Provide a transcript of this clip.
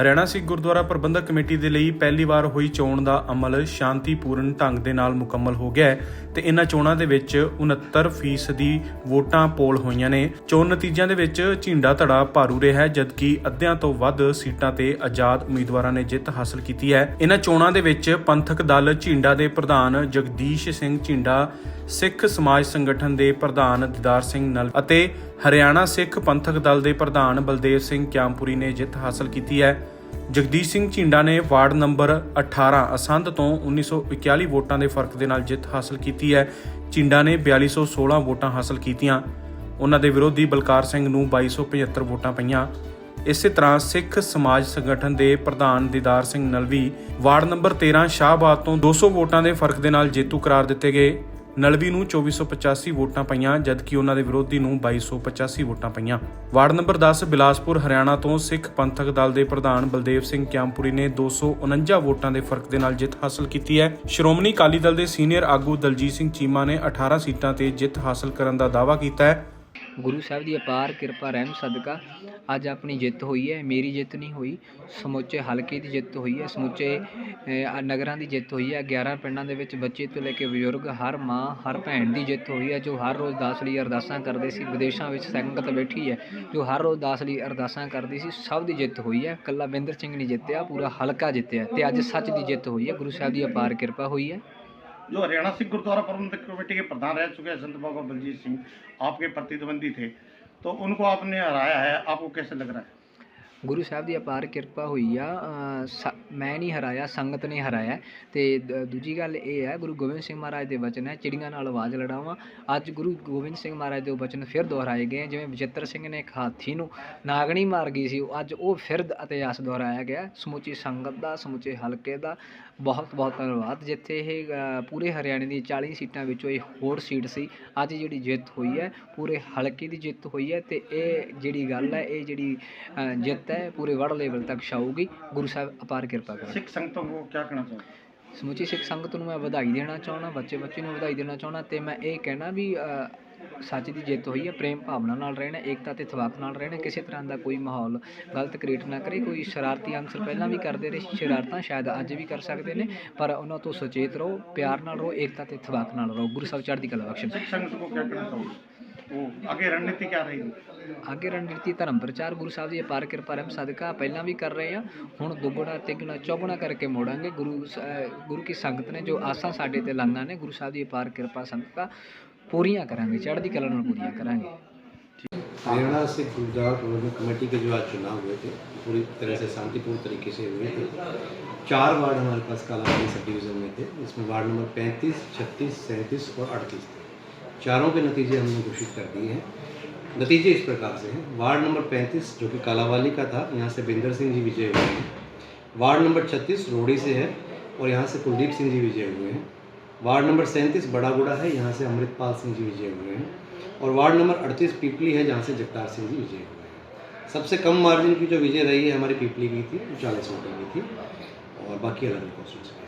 Haryana Sikh Gurdwara Prabandhak committee ਦੇ ਲਈ ਪਹਿਲੀ ਵਾਰ ਹੋਈ ਚੋਣ ਦਾ ਅਮਲ ਸ਼ਾਂਤੀਪੂਰਨ ਢੰਗ ਦੇ ਨਾਲ ਮੁਕੰਮਲ ਹੋ ਗਿਆ ਤੇ ਇਹਨਾਂ ਚੋਣਾਂ ਦੇ ਵਿੱਚ 69% ਦੀ ਵੋਟਾਂ ਪੋਲ ਹੋਈਆਂ ਨੇ। ਚੋਣ ਨਤੀਜਿਆਂ ਦੇ ਵਿੱਚ ਝਿੰਡਾ ਧੜਾ ਭਾਰੂ ਰਿਹਾ ਹੈ, ਜਦਕਿ ਅੱਧਿਆਂ ਤੋਂ ਵੱਧ ਸੀਟਾਂ ਤੇ ਆਜ਼ਾਦ ਉਮੀਦਵਾਰਾਂ ਨੇ ਜਿੱਤ ਹਾਸਲ ਕੀਤੀ ਹੈ। ਇਹਨਾਂ ਚੋਣਾਂ ਦੇ ਵਿੱਚ ਪੰਥਕ ਦਲ ਝਿੰਡਾ ਦੇ ਪ੍ਰਧਾਨ ਜਗਦੀਸ਼ ਸਿੰਘ ਝਿੰਡਾ, ਸਿੱਖ ਸਮਾਜ ਸੰਗਠਨ ਦੇ ਪ੍ਰਧਾਨ ਦਿਦਾਰ ਸਿੰਘ ਨਲ ਅਤੇ ਹਰਿਆਣਾ ਸਿੱਖ ਪੰਥਕ ਦਲ ਦੇ ਪ੍ਰਧਾਨ ਬਲਦੇਵ ਸਿੰਘ ਕਿਆਮਪੁਰੀ ਨੇ ਜਿੱਤ ਹਾਸਲ ਕੀਤੀ ਹੈ। ਜਗਦੀਸ਼ ਸਿੰਘ ਝਿੰਡਾ ਨੇ ਵਾਰਡ ਨੰਬਰ 18 ਅਸੰਧ ਤੋਂ 1941 ਵੋਟਾਂ ਦੇ ਫ਼ਰਕ ਦੇ ਨਾਲ ਜਿੱਤ ਹਾਸਲ ਕੀਤੀ ਹੈ। ਝਿੰਡਾ ਨੇ 4216 ਵੋਟਾਂ ਹਾਸਲ ਕੀਤੀਆਂ। ਉਹਨਾਂ ਦੇ ਵਿਰੋਧੀ ਬਲਕਾਰ ਸਿੰਘ ਨੂੰ 2275 ਵੋਟਾਂ ਪਈਆਂ। ਇਸੇ ਤਰ੍ਹਾਂ ਸਿੱਖ ਸਮਾਜ ਸੰਗਠਨ ਦੇ ਪ੍ਰਧਾਨ ਦੀਦਾਰ ਸਿੰਘ ਨਲਵੀ ਵਾਰਡ ਨੰਬਰ 13 ਸ਼ਾਹਬਾਦ ਤੋਂ 200 ਵੋਟਾਂ ਦੇ ਫ਼ਰਕ ਦੇ ਨਾਲ ਜੇਤੂ ਕਰਾਰ ਦਿੱਤੇ ਗਏ। ਨਲਵੀ ਨੂੰ 2485 ਵੋਟਾਂ ਪਈਆਂ, ਜਦਕਿ ਉਹਨਾਂ ਦੇ ਵਿਰੋਧੀ ਨੂੰ 2285 ਵੋਟਾਂ ਪਈਆਂ। ਵਾਰਡ ਨੰਬਰ 10 ਬਿਲਾਸਪੁਰ, ਹਰਿਆਣਾ ਤੋਂ ਸਿੱਖ ਪੰਥਕ ਦਲ ਦੇ ਪ੍ਰਧਾਨ ਬਲਦੇਵ ਸਿੰਘ ਕਿਆਮਪੁਰੀ ਨੇ 249 ਵੋਟਾਂ ਦੇ ਫ਼ਰਕ ਦੇ ਨਾਲ ਜਿੱਤ ਹਾਸਲ ਕੀਤੀ ਹੈ। ਸ਼੍ਰੋਮਣੀ ਅਕਾਲੀ ਦਲ ਦੇ ਸੀਨੀਅਰ ਆਗੂ ਦਲਜੀਤ ਸਿੰਘ ਚੀਮਾ ਨੇ 18 ਸੀਟਾਂ ਤੇ ਜਿੱਤ ਹਾਸਲ ਕਰਨ ਦਾ ਦਾਅਵਾ ਕੀਤਾ ਹੈ। ਗੁਰੂ ਸਾਹਿਬ ਦੀ ਅਪਾਰ ਕਿਰਪਾ, ਰਹਿਮ, ਸਦਕਾ, ਅੱਜ ਆਪਣੀ ਜਿੱਤ ਹੋਈ ਹੈ। ਮੇਰੀ ਜਿੱਤ ਨਹੀਂ ਹੋਈ, ਸਮੁੱਚੇ ਹਲਕੇ ਦੀ ਜਿੱਤ ਹੋਈ ਹੈ, ਸਮੁੱਚੇ ਨਗਰਾਂ ਦੀ ਜਿੱਤ ਹੋਈ ਹੈ। 11 ਪਿੰਡਾਂ ਦੇ ਵਿੱਚ ਬੱਚੇ ਤੋਂ ਲੈ ਕੇ ਬਜ਼ੁਰਗ, ਹਰ ਮਾਂ, ਹਰ ਭੈਣ ਦੀ ਜਿੱਤ ਹੋਈ ਹੈ, ਜੋ ਹਰ ਰੋਜ਼ ਦਾਸ ਲਈ ਅਰਦਾਸਾਂ ਕਰਦੇ ਸੀ। ਵਿਦੇਸ਼ਾਂ ਵਿੱਚ ਸੰਗਤ ਬੈਠੀ ਹੈ, ਜੋ ਹਰ ਰੋਜ਼ ਦਾਸ ਲਈ ਅਰਦਾਸਾਂ ਕਰਦੀ ਸੀ। ਸਭ ਦੀ ਜਿੱਤ ਹੋਈ ਹੈ। ਕੱਲਾ ਬਿੰਦਰ ਸਿੰਘ ਨਹੀਂ ਜਿੱਤਿਆ, ਪੂਰਾ ਹਲਕਾ ਜਿੱਤਿਆ। ਤੇ ਅੱਜ ਸੱਚ ਦੀ ਜਿੱਤ ਹੋਈ ਹੈ। ਗੁਰੂ ਸਾਹਿਬ ਦੀ ਅਪਾਰ ਕਿਰਪਾ ਹੋਈ ਹੈ। जो हरियाणा सिख गुरुद्वारा प्रबंधक कमेटी के प्रधान रह चुके हैं संत बाबा बलजीत सिंह आपके प्रतिद्वंदी थे तो उनको आपने हराया है आपको कैसे लग रहा है ਗੁਰੂ ਸਾਹਿਬ ਦੀ ਅਪਾਰ ਕਿਰਪਾ ਹੋਈ ਆ ਅ, ਸ- ਮੈਂ ਨਹੀਂ ਹਰਾਇਆ ਸੰਗਤ ਨੇ ਹਰਾਇਆ ਤੇ ਦ- ਦੂਜੀ ਗੱਲ ਇਹ ਹੈ ਗੁਰੂ ਗੋਬਿੰਦ ਸਿੰਘ ਮਹਾਰਾਜ ਦੇ ਵਚਨ ਹੈ ਚਿੜੀਆਂ ਨਾਲ ਆਵਾਜ਼ ਲੜਾਵਾਂ ਅੱਜ ਗੁਰੂ ਗੋਬਿੰਦ ਸਿੰਘ ਮਹਾਰਾਜ ਦੇ ਉਹ ਵਚਨ ਫਿਰ ਦੁਹਰਾਏ ਗਏ ਜਿਵੇਂ ਬਚਿੱਤਰ ਸਿੰਘ ਨੇ ਇੱਕ ਹਾਥੀ ਨੂੰ ਨਾਗਣੀ ਮਾਰ ਗਈ ਸੀ ਉਹ ਅੱਜ ਉਹ ਫਿਰ ਇਤਿਹਾਸ ਦੁਹਰਾਇਆ ਗਿਆ ਸਮੁੱਚੀ ਸੰਗਤ ਦਾ ਸਮੁੱਚੇ ਹਲਕੇ ਦਾ ਬਹੁਤ ਬਹੁਤ ਧੰਨਵਾਦ। ਜਿੱਥੇ ਇਹ ਪੂਰੇ ਹਰਿਆਣੇ ਦੀ 40 ਸੀਟਾਂ ਵਿੱਚੋਂ ਇਹ ਹੋਰ ਸੀਟ ਸੀ ਅੱਜ ਜਿਹੜੀ ਜਿੱਤ ਹੋਈ ਹੈ ਪੂਰੇ ਹਲਕੇ ਦੀ ਜਿੱਤ ਹੋਈ ਹੈ ਅਤੇ ਇਹ ਜਿਹੜੀ ਗੱਲ ਹੈ ਇਹ ਜਿਹੜੀ ਜਿੱਤ ਹੈ ਪੂਰੇ ਵਰਲਡ ਲੈਵਲ ਤੱਕ ਛਾਊਗੀ। ਗੁਰੂ ਸਾਹਿਬ ਅਪਾਰ ਕਿਰਪਾ ਕਰਨ ਸਿੱਖ ਸੰਗਤ ਨੂੰ ਕਿਆ ਕਹਿਣਾ ਚਾਹੁੰਦੇ ਸਮੁੱਚੀ ਸਿੱਖ ਸੰਗਤ ਨੂੰ ਮੈਂ ਵਧਾਈ ਦੇਣਾ ਚਾਹੁੰਦਾ ਬੱਚੇ ਬੱਚੇ ਨੂੰ ਵਧਾਈ ਦੇਣਾ ਚਾਹੁੰਦਾ ਅਤੇ ਮੈਂ ਇਹ ਕਹਿਣਾ ਵੀ ਸੱਚ ਦੀ ਜਿੱਤ ਹੋਈ ਹੈ ਪ੍ਰੇਮ ਭਾਵਨਾ ਨਾਲ ਰਹਿਣਾ ਏਕਤਾ ਤੇ ਸਵਾਕ ਨਾਲ ਰਹਿਣਾ ਕਿਸੇ ਤਰ੍ਹਾਂ ਦਾ ਕੋਈ ਮਾਹੌਲ ਗਲਤ ਕ੍ਰੀਏਟ ਨਾ ਕਰੇ ਕੋਈ ਸ਼ਰਾਰਤੀ ਅਨਸਰ ਪਹਿਲਾਂ ਵੀ ਕਰਦੇ ਰਹੇ ਸ਼ਰਾਰਤਾਂ ਸ਼ਾਇਦ ਅੱਜ ਵੀ ਕਰ ਸਕਦੇ ਨੇ ਪਰ ਉਹਨਾਂ ਤੋਂ ਸੁਚੇਤ ਰਹੋ ਪਿਆਰ ਨਾਲ ਰਹੋ ਏਕਤਾ ਤੇ ਸਵਾਕ ਨਾਲ ਰਹੋ। ਗੁਰੂ ਸਾਹਿਬ ਚੜ੍ਹਦੀ ਕਲਾ ਬਖਸ਼ ਸੰਗਤ ਕੋ ਕਿਆ ਕਹਿਣਾ ਚਾਹੋਗੇ? ਅੱਗੇ ਰਣਨੀਤੀ ਕੀ ਰਹੀ? ਅੱਗੇ ਰਣਨੀਤੀ ਧਰਮ ਪ੍ਰਚਾਰ ਗੁਰੂ ਸਾਹਿਬ ਦੀ ਅਪਾਰ ਕਿਰਪਾ ਰਹਿਮ ਸਦਕਾ ਪਹਿਲਾਂ ਵੀ ਕਰ ਰਹੇ ਆ ਹੁਣ ਦੁੱਗਣਾ ਤਿੰਗਣਾ ਚੌਗਣਾ ਕਰਕੇ ਮੋੜਾਂਗੇ। ਗੁਰੂ ਗੁਰੂ ਕੀ ਸੰਗਤ ਨੇ ਜੋ ਆਸਾਂ ਸਾਡੇ ਤੇ ਲਾਈਆਂ ਨੇ ਗੁਰੂ ਸਾਹਿਬ ਦੀ ਅਪਾਰ ਕਿਰਪਾ ਸੰਗਤ पूरियाँ करेंगे चढ़ती कला में पूरियाँ करेंगे। हरियाणा से गुरुद्वारा प्रबंधन कमेटी के जो आज चुनाव हुए थे पूरी तरह से शांतिपूर्ण तरीके से हुए थे। चार वार्ड हमारे पास कालाबाड़ी सब डिवीज़न में थे इसमें वार्ड नंबर 35, 36, 37 और 38 थे। चारों के नतीजे हमने घोषित कर दिए हैं। नतीजे इस प्रकार से हैं। वार्ड नंबर 35 जो कि कालावाली का था यहाँ से बिंदर सिंह जी विजय हुए हैं। वार्ड नंबर 36 रोड़ी से है और यहाँ से कुलदीप सिंह जी विजय हुए हैं। वार्ड नंबर सैंतीस बड़ागुड़ा है, यहाँ से अमृतपाल सिंह जी विजय हुए हैं। और वार्ड नंबर अड़तीस पीपली है, जहाँ से जगतार सिंह जी विजय हुए हैं। सबसे कम मार्जिन की जो विजय रही है हमारी पीपली की थी, वो चालीस वोटों की थी। और बाकी अलग अलग कॉन्स्टिट्यूंसी